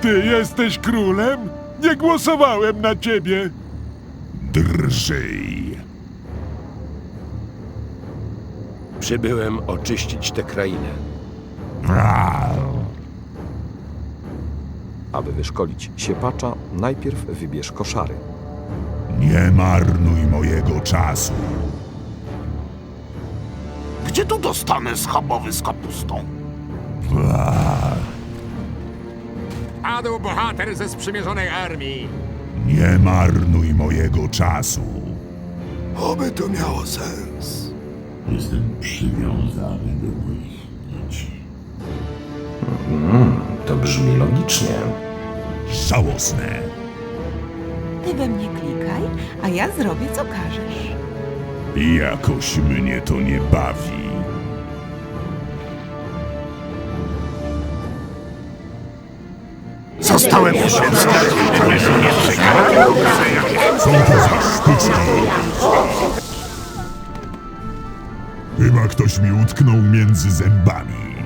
Ty jesteś królem? Nie głosowałem na ciebie. Drżyj. Przybyłem oczyścić tę krainę. Aby wyszkolić siepacza, najpierw wybierz koszary. Nie marnuj mojego czasu. Gdzie tu dostanę schabowy z kapustą? Padł bohater ze sprzymierzonej armii. Nie marnuj mojego czasu. Oby to miało sens. Jestem przywiązany do moich nici. To brzmi logicznie. Żałosne. Ty we mnie klikaj, a ja zrobię co każesz. Jakoś mnie to nie bawi. Zostałem poświęcony. Co to za sztuczki? Chyba ktoś mi utknął między zębami.